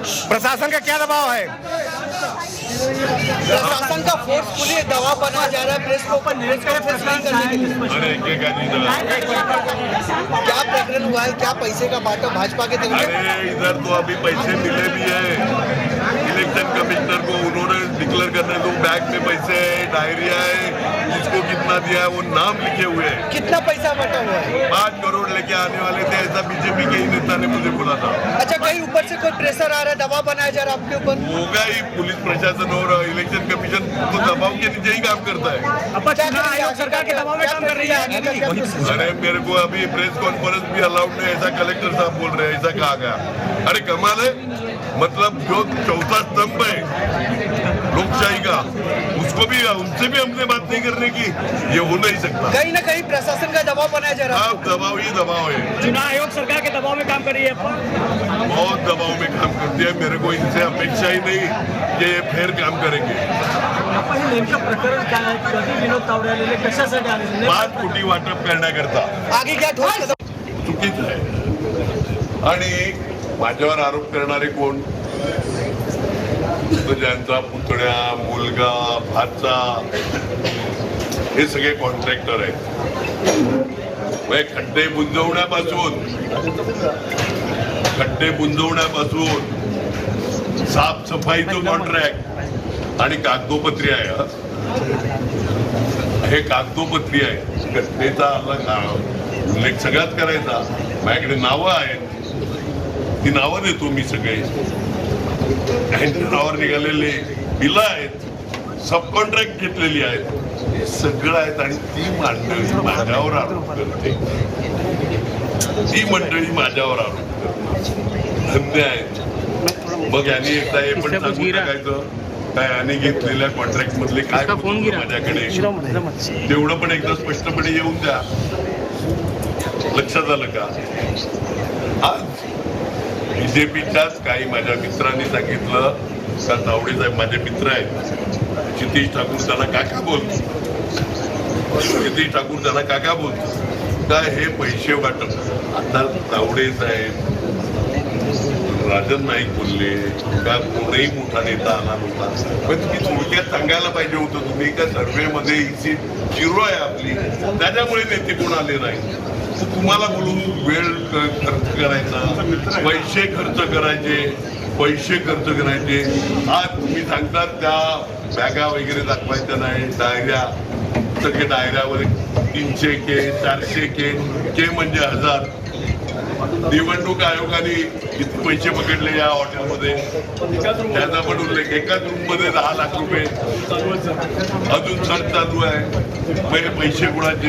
प्रशासन का क्या दबाव है? प्रशासन का फोर्स फोर्सफुली दबाव बना जा रहा है प्रेस को ऊपर निरीक्षण करने के लिए। जरा क्या प्रकरण हुआ है? क्या पैसे का बांटा भाजपा के तरफ़ इधर तो अभी पैसे मिले भी है। इलेक्शन कमिश्नर को उन्होंने डिक्लेयर करने दो बैग में पैसे है डायरिया है जिसको कितना दिया है वो नाम लिखे हुए हैं। कितना पैसा बटा हुआ है? पाँच करोड़ लेके आने वाले थे ऐसा बीजेपी के ही नेता ने मुझे बोला था। अच्छा कहीं ऊपर से कोई प्रेशर आ रहा है दबाव बनाया जा रहा है आपके ऊपर? होगा ही पुलिस प्रशासन और इलेक्शन कमीशन तो दबाव के नीचे ही काम करता है। सरकार के दबाव में काम कर रही है? अरे मेरे को अभी प्रेस कॉन्फ्रेंस भी अलाउड नहीं ऐसा कलेक्टर साहब बोल रहे हैं ऐसा कहा गया। अरे कमाल है। मतलब जो चौथा स्तंभ है लोकशाही का उसको भी उनसे भी हमने बात नहीं करने की ये हो नहीं सकता। कहीं ना कहीं प्रशासन का दबाव बनाया जा रहा है। आप दबाव ही दबाव है। चुनाव आयोग सरकार के दबाव में काम कर रही है। बहुत दबाव में काम करती है। मेरे को इनसे अपेक्षा ही नहीं कि ये फिर काम करेंगे। नेमकं प्रकरण काय आहे कधी विनोद तावडे आलेले कशासाठी आलेले पाच कोटी वाटप करण्याकरता। आगे क्या ठोस कदम? चुकीचं आहे. आणि माझ्यावर आरोप करणारे कोण? ज्यांचा पुतण्या मुलगा भाचा हे सगळे कॉन्ट्रॅक्टर आहेत. म्हणजे खड्डे बुंजवण्यापासून खड्डे बुंजवण्यापासून साफसफाईचं कॉन्ट्रॅक्ट आणि कागदोपत्री आहे हे. कागदोपत्री आहे. घटनेचा अलग उल्लेख सगळ्यात करायचा. माझ्याकडे नावं आहेत. ती नावं देतो मी सगळे. त्यांच्या नावावर निघालेले. बिलं आहेत. सब कॉन्ट्रॅक्ट घेतलेली आहेत. हे सगळं आहेत आणि ती मंडळी माझ्यावर आरोप करते. ती मंडळी माझ्यावर आरोप करते. धन्य आहेत. मग यांनी एकदा हे पण सांगून टाकायचं. काय याने घेतलेल्या कॉन्ट्रॅक्ट मधले काय फोन माझ्याकडे? तेवढं पण एकदा स्पष्टपणे येऊन द्या. लक्षात आलं का? आज बीजेपीच्याच काही माझ्या मित्रांनी सांगितलं. का तावडे साहेब माझे मित्र आहेत. क्षितीश ठाकूर त्यांना काका बोलतो क्षितीश ठाकूर त्यांना काका बोलतो का हे पैसे वाटप. आता तावडे साहेब राजन नाईक बोलले. का कोणीही मोठा नेता आला नव्हता. पण तुम्ही थोडक्यात सांगायला पाहिजे होतं तुम्ही का सर्वेमध्ये इथे झिरो आहे आपली. त्याच्यामुळे नेते कोण आले नाही तुम्हाला बोलून वेळ खर्च करायचा? पैसे खर्च करायचे पैसे खर्च करायचे. आज तुम्ही सांगतात त्या बॅगा वगैरे दाखवायच्या नाही डायऱ्या. सगळे डायऱ्यावर तीनशे के चारशे के के म्हणजे हजार. निवडणूक आयोगाने किती पैसे पकडले या हॉटेलमध्ये त्याचा पण उल्लेख एकाच रूममध्ये दहा लाख रुपये. अजून सर्च चालू आहे. पहिले पैसे कुणाचे?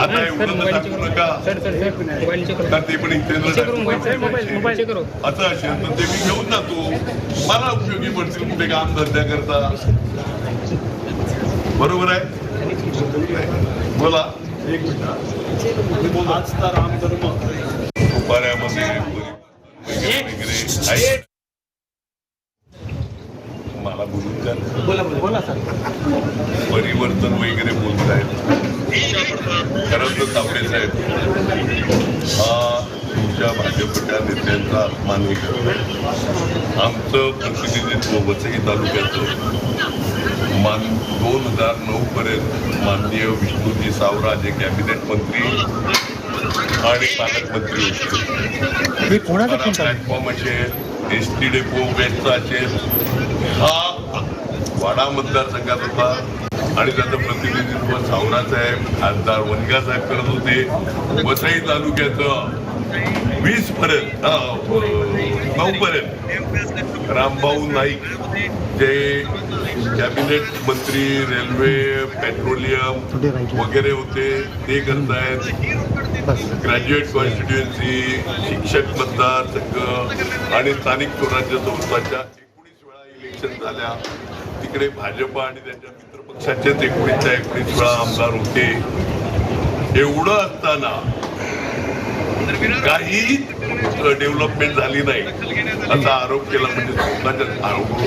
आता एवढं तर सांगू नका. तर ते पण इथे असं असेल तर ते मी घेऊन जातो. मला उपयोगी पडतील कुठे काम धंद्या करता. बरोबर आहे? बोला. आजचा राम धर्म बऱ्यामध्ये मला बोलून बोला बोला सर. परिवर्तन वगैरे बोलतायत खरं तर तावडे साहेब हा तुमच्या भाजपच्या नेत्यांचा अपमान करतो आमचं प्रतिनिधित्व वसई तालुक्याचं मान दोन हजार नऊ पर्यंत माननीय विष्णूजी सावरा जे कॅबिनेट मंत्री आणि पालकमंत्री होते. प्लॅटफॉर्म असेल एस टी डेपो वेस्टचा असेल हा वाडा मतदारसंघात होता. आणि त्याचं प्रतिनिधित्व सावरा साहेब खासदार वनगा साहेब करत होते. वसई तालुक्याचं वीस पर्यंत नऊ पर्यंत. रामभाऊ नाईक जे कॅबिनेट मंत्री रेल्वे पेट्रोलियम वगैरे होते ते करतायत. ग्रॅज्युएट कॉन्स्टिट्युएन्सी शिक्षक मतदारसंघ आणि स्थानिक स्वराज्य संस्थाच्या एकोणीस वेळा इलेक्शन झाल्या. तिकडे भाजप आणि त्यांच्या मित्रपक्षाचेच एकोणीसच्या एकोणीस वेळा आमदार होते. एवढं असताना काही डेव्हलपमेंट झाली नाही. असा आरोप केला म्हणजे स्वतःच्या आरोप.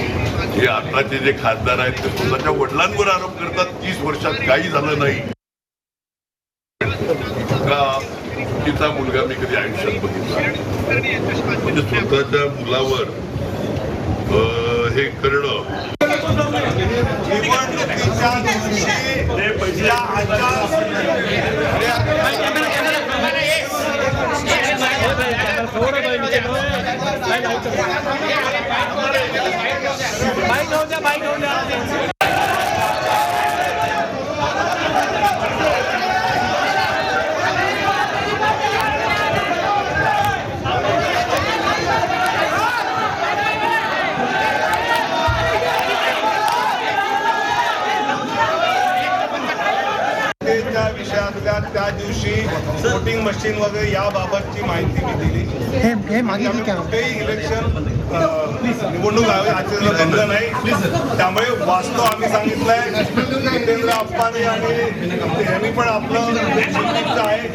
हे आताचे जे खासदार आहेत ते स्वतःच्या वडिलांवर आरोप करतात. तीस वर्षात काही झालं नाही. का तिचा मुलगा मी कधी आयुष्यात बघितला म्हणजे स्वतःच्या मुलावर हे करणं. निवडणुकीच्या दिवशी बाईक घेऊन द्या बाईक घेऊन द्या त्या विषयातल्या त्या दिवशी वोटिंग मशीन वगैरे याबाबतची माहिती मी दिली हे मागे कुठेही इलेक्शन निवडणूक आयोग बंद नाही त्यामुळे वास्तव आम्ही सांगितलंय. जितेंद्र आप्पाने आणि यांनी पण आपलं आहे.